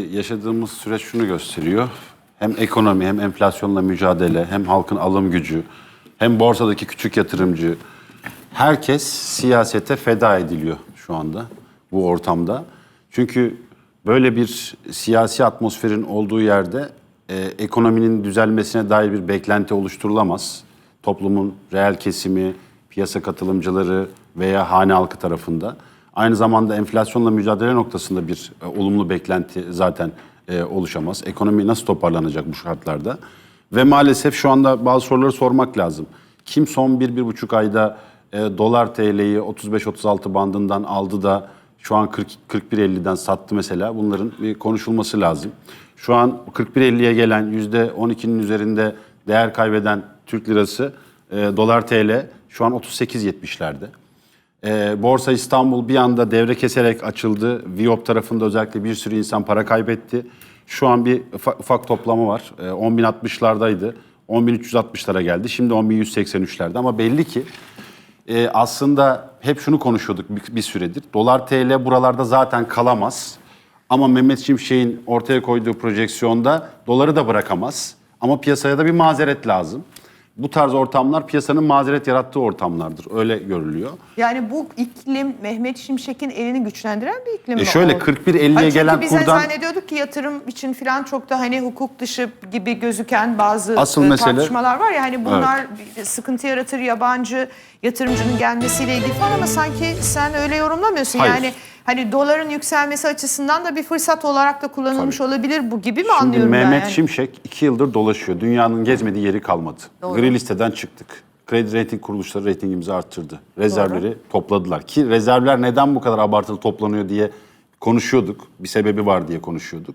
yaşadığımız süreç şunu gösteriyor. Hem ekonomi hem enflasyonla mücadele hem halkın alım gücü hem borsadaki küçük yatırımcı herkes siyasete feda ediliyor şu anda bu ortamda. Çünkü böyle bir siyasi atmosferin olduğu yerde e, ekonominin düzelmesine dair bir beklenti oluşturulamaz. Toplumun reel kesimi, piyasa katılımcıları veya hane halkı tarafında. Aynı zamanda enflasyonla mücadele noktasında bir e, olumlu beklenti zaten e, oluşamaz. Ekonomi nasıl toparlanacak bu şartlarda? Ve maalesef şu anda bazı soruları sormak lazım. Kim son bir, bir buçuk ayda e, dolar TL'yi 35-36 bandından aldı da şu an 40 41.50'den sattı mesela. Bunların bir konuşulması lazım. Şu an 41.50'ye gelen %12'nin üzerinde değer kaybeden Türk lirası, e, dolar TL şu an 38.70'lerde. E, Borsa İstanbul bir anda devre keserek açıldı. Viyop tarafında özellikle bir sürü insan para kaybetti. Şu an bir ufak, ufak toplama var. E, 10.060'lardaydı. 10.360'lara geldi. Şimdi 10.183'lerde ama belli ki e, aslında hep şunu konuşuyorduk bir, bir süredir. Dolar TL buralarda zaten kalamaz. Ama Mehmet Şimşek'in ortaya koyduğu projeksiyonda doları da bırakamaz. Ama piyasaya da bir mazeret lazım. Bu tarz ortamlar piyasanın mazeret yarattığı ortamlardır. Öyle görülüyor. Yani bu iklim Mehmet Şimşek'in elini güçlendiren bir iklim E mi şöyle oldu? 41-50'ye Hayır, çünkü gelen biz kurdan- zannediyorduk ki yatırım için falan çok da hani hukuk dışı gibi gözüken bazı Asıl e, mesele- tartışmalar var ya hani bunlar bir sıkıntı yaratır yabancı yatırımcının gelmesiyle ilgili falan ama sanki sen öyle yorumlamıyorsun. Hayır. Yani hani doların yükselmesi açısından da bir fırsat olarak da kullanılmış olabilir bu gibi mi Şimdi anlıyorum ben Mehmet yani? Şimşek iki yıldır dolaşıyor. Dünyanın gezmediği yeri kalmadı. Doğru. Gri listeden çıktık. Kredi rating kuruluşları reytingimizi arttırdı. Rezervleri topladılar. Ki rezervler neden bu kadar abartılı toplanıyor diye konuşuyorduk. Bir sebebi var diye konuşuyorduk.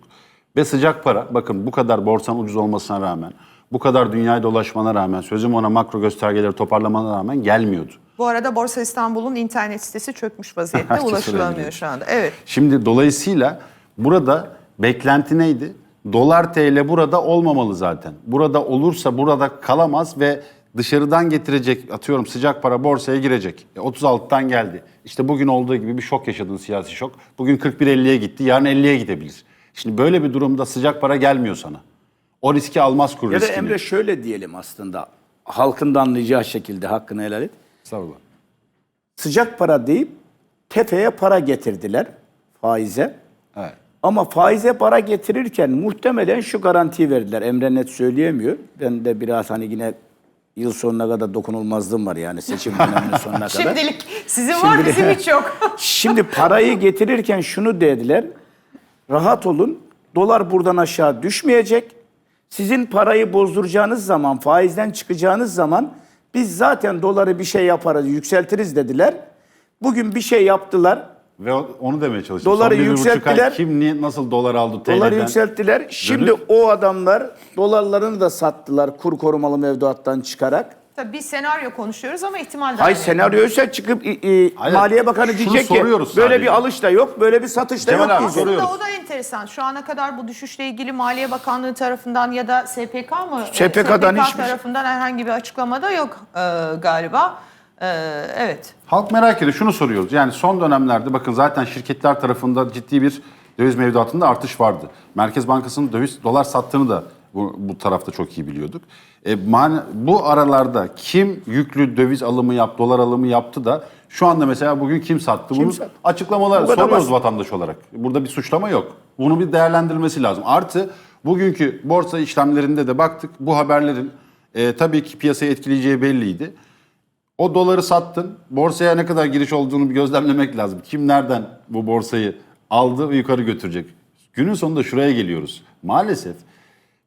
Ve sıcak para, bakın bu kadar borsanın ucuz olmasına rağmen, bu kadar dünyayı dolaşmana rağmen, sözüm ona makro göstergeleri toparlamana rağmen gelmiyordu. Bu arada Borsa İstanbul'un internet sitesi çökmüş vaziyette ulaşılamıyor şu anda. Evet. Şimdi dolayısıyla burada beklenti neydi? Dolar TL burada olmamalı zaten. Burada olursa burada kalamaz ve dışarıdan getirecek atıyorum sıcak para borsaya girecek. E, 36'tan geldi. İşte bugün olduğu gibi bir şok yaşadın siyasi şok. Bugün 41.50'ye gitti yarın 50'ye gidebilir. Şimdi böyle bir durumda sıcak para gelmiyor sana. O riski almaz kur Ya da riskini. Emre şöyle diyelim aslında. Halkın da anlayacağı şekilde hakkını helal et. Estağfurullah. Sıcak para deyip tefeye para getirdiler faize. Evet. Ama faize para getirirken muhtemelen şu garantiyi verdiler. Emre net söyleyemiyor. Ben de biraz hani yine yıl sonuna kadar dokunulmazlığım var yani seçim döneminin sonuna kadar. Şimdilik sizin var bizim hiç yok. Şimdi parayı getirirken şunu dediler. Rahat olun. Dolar buradan aşağı düşmeyecek. Sizin parayı bozduracağınız zaman, faizden çıkacağınız zaman biz zaten doları bir şey yaparız, yükseltiriz dediler. Bugün bir şey yaptılar. Ve onu demeye çalıştım. Doları Son bir, buçuk yükselttiler. ay kim niye, nasıl dolar aldı TL'den? Doları yükselttiler. Şimdi o adamlar dolarlarını da sattılar kur korumalı mevduattan çıkarak. Tabii bir senaryo konuşuyoruz ama ihtimal Hay dahilinde. senaryoysa çıkıp i- Hayır, Maliye Bakanı şunu diyecek ki soruyoruz böyle sadece. bir alış da yok, böyle bir satış da Cemal yok abi, diyecek. soruyoruz. Aslında o da enteresan. Şu ana kadar bu düşüşle ilgili Maliye Bakanlığı tarafından ya da SPK mı? SPK'dan SPK hiçbir- tarafından herhangi bir açıklamada yok e, galiba. E, evet. Halk merak ediyor. Şunu soruyoruz. Yani son dönemlerde bakın zaten şirketler tarafında ciddi bir döviz mevduatında artış vardı. Merkez Bankası'nın döviz dolar sattığını da bu, bu tarafta çok iyi biliyorduk. E, man, bu aralarda kim yüklü döviz alımı yaptı, dolar alımı yaptı da şu anda mesela bugün kim sattı? Bunu sattı? açıklamalar Bu soruyoruz basit. vatandaş olarak. Burada bir suçlama yok. Bunu bir değerlendirilmesi lazım. Artı bugünkü borsa işlemlerinde de baktık. Bu haberlerin e, tabii ki piyasayı etkileyeceği belliydi. O doları sattın. Borsaya ne kadar giriş olduğunu bir gözlemlemek lazım. Kim nereden bu borsayı aldı ve yukarı götürecek? Günün sonunda şuraya geliyoruz. Maalesef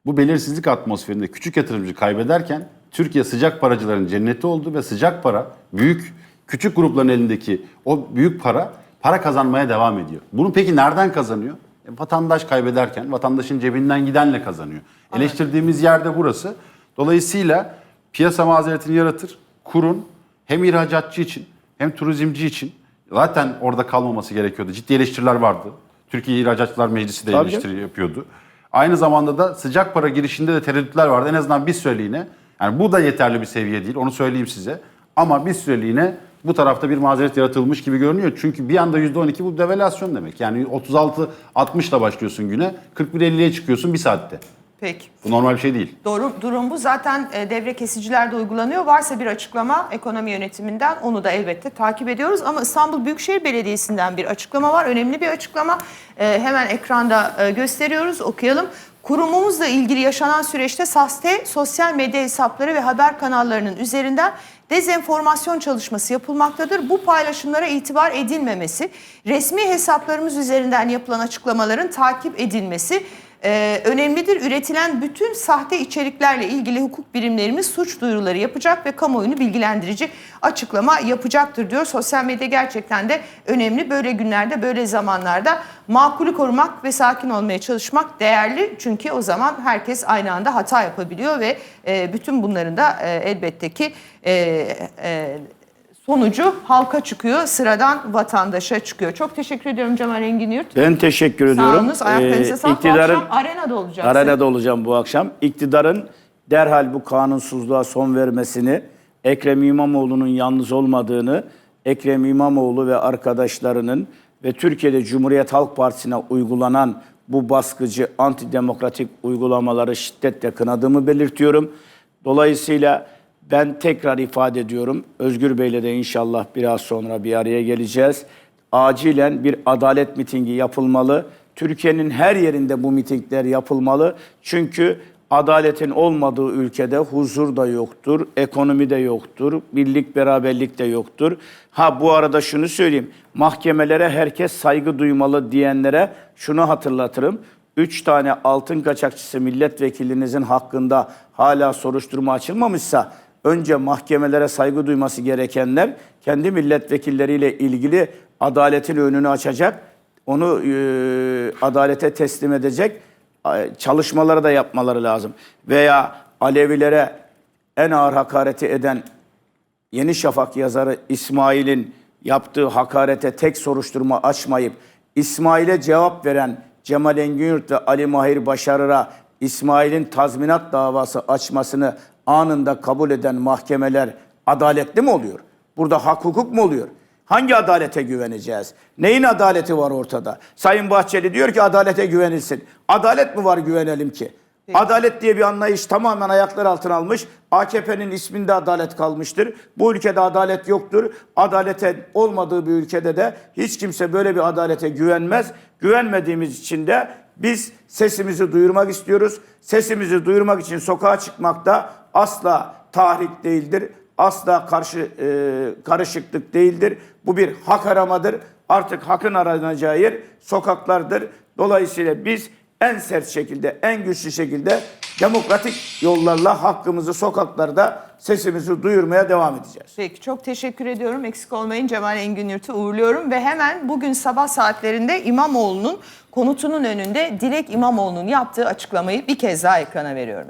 bu belirsizlik atmosferinde küçük yatırımcı kaybederken Türkiye sıcak paracıların cenneti oldu ve sıcak para büyük küçük grupların elindeki o büyük para para kazanmaya devam ediyor. Bunu peki nereden kazanıyor? E, vatandaş kaybederken vatandaşın cebinden gidenle kazanıyor. Eleştirdiğimiz yerde burası. Dolayısıyla piyasa mazeretini yaratır. Kurun hem ihracatçı için hem turizmci için zaten orada kalmaması gerekiyordu. Ciddi eleştiriler vardı. Türkiye İhracatçılar Meclisi de Tabii eleştiri yapıyordu. Aynı zamanda da sıcak para girişinde de tereddütler vardı. En azından bir süreliğine. Yani bu da yeterli bir seviye değil. Onu söyleyeyim size. Ama bir süreliğine bu tarafta bir mazeret yaratılmış gibi görünüyor. Çünkü bir anda %12 bu devalüasyon demek. Yani 36 60 ile başlıyorsun güne 41 50'ye çıkıyorsun bir saatte. Peki. Bu normal bir şey değil. Doğru durum bu. Zaten e, devre kesicilerde uygulanıyor. Varsa bir açıklama ekonomi yönetiminden onu da elbette takip ediyoruz. Ama İstanbul Büyükşehir Belediyesi'nden bir açıklama var. Önemli bir açıklama. E, hemen ekranda e, gösteriyoruz. Okuyalım. Kurumumuzla ilgili yaşanan süreçte sahte sosyal medya hesapları ve haber kanallarının üzerinden dezenformasyon çalışması yapılmaktadır. Bu paylaşımlara itibar edilmemesi, resmi hesaplarımız üzerinden yapılan açıklamaların takip edilmesi ee, önemlidir. Üretilen bütün sahte içeriklerle ilgili hukuk birimlerimiz suç duyuruları yapacak ve kamuoyunu bilgilendirici açıklama yapacaktır diyor. Sosyal medya gerçekten de önemli. Böyle günlerde, böyle zamanlarda makulü korumak ve sakin olmaya çalışmak değerli. Çünkü o zaman herkes aynı anda hata yapabiliyor ve e, bütün bunların da e, elbette ki e, e, sonucu halka çıkıyor, sıradan vatandaşa çıkıyor. Çok teşekkür ediyorum Cemal Engin Yurt. Ben teşekkür ediyorum. olunuz. Ayaklarınıza Ee, sağlık. Bu iktidarın- akşam arenada olacaksın. Arenada olacağım bu akşam. İktidarın derhal bu kanunsuzluğa son vermesini, Ekrem İmamoğlu'nun yalnız olmadığını, Ekrem İmamoğlu ve arkadaşlarının ve Türkiye'de Cumhuriyet Halk Partisi'ne uygulanan bu baskıcı antidemokratik uygulamaları şiddetle kınadığımı belirtiyorum. Dolayısıyla ben tekrar ifade ediyorum. Özgür Bey'le de inşallah biraz sonra bir araya geleceğiz. Acilen bir adalet mitingi yapılmalı. Türkiye'nin her yerinde bu mitingler yapılmalı. Çünkü adaletin olmadığı ülkede huzur da yoktur, ekonomi de yoktur, birlik beraberlik de yoktur. Ha bu arada şunu söyleyeyim. Mahkemelere herkes saygı duymalı diyenlere şunu hatırlatırım. Üç tane altın kaçakçısı milletvekilinizin hakkında hala soruşturma açılmamışsa önce mahkemelere saygı duyması gerekenler kendi milletvekilleriyle ilgili adaletin önünü açacak, onu e, adalete teslim edecek çalışmaları da yapmaları lazım. Veya Alevilere en ağır hakareti eden Yeni Şafak yazarı İsmail'in yaptığı hakarete tek soruşturma açmayıp İsmail'e cevap veren Cemal Engin ve Ali Mahir Başarır'a İsmail'in tazminat davası açmasını anında kabul eden mahkemeler adaletli mi oluyor? Burada hak hukuk mu oluyor? Hangi adalete güveneceğiz? Neyin adaleti var ortada? Sayın Bahçeli diyor ki adalete güvenilsin. Adalet mi var güvenelim ki? Adalet diye bir anlayış tamamen ayaklar altına almış. AKP'nin isminde adalet kalmıştır. Bu ülkede adalet yoktur. Adalete olmadığı bir ülkede de hiç kimse böyle bir adalete güvenmez. Güvenmediğimiz için de biz sesimizi duyurmak istiyoruz. Sesimizi duyurmak için sokağa çıkmak da asla tahrik değildir. Asla karşı e, karışıklık değildir. Bu bir hak aramadır. Artık hakın aranacağı yer sokaklardır. Dolayısıyla biz en sert şekilde, en güçlü şekilde demokratik yollarla hakkımızı sokaklarda sesimizi duyurmaya devam edeceğiz. Peki çok teşekkür ediyorum. Eksik olmayın Cemal Engin Yurt'u uğurluyorum ve hemen bugün sabah saatlerinde İmamoğlu'nun konutunun önünde Dilek İmamoğlu'nun yaptığı açıklamayı bir kez daha ekrana veriyorum.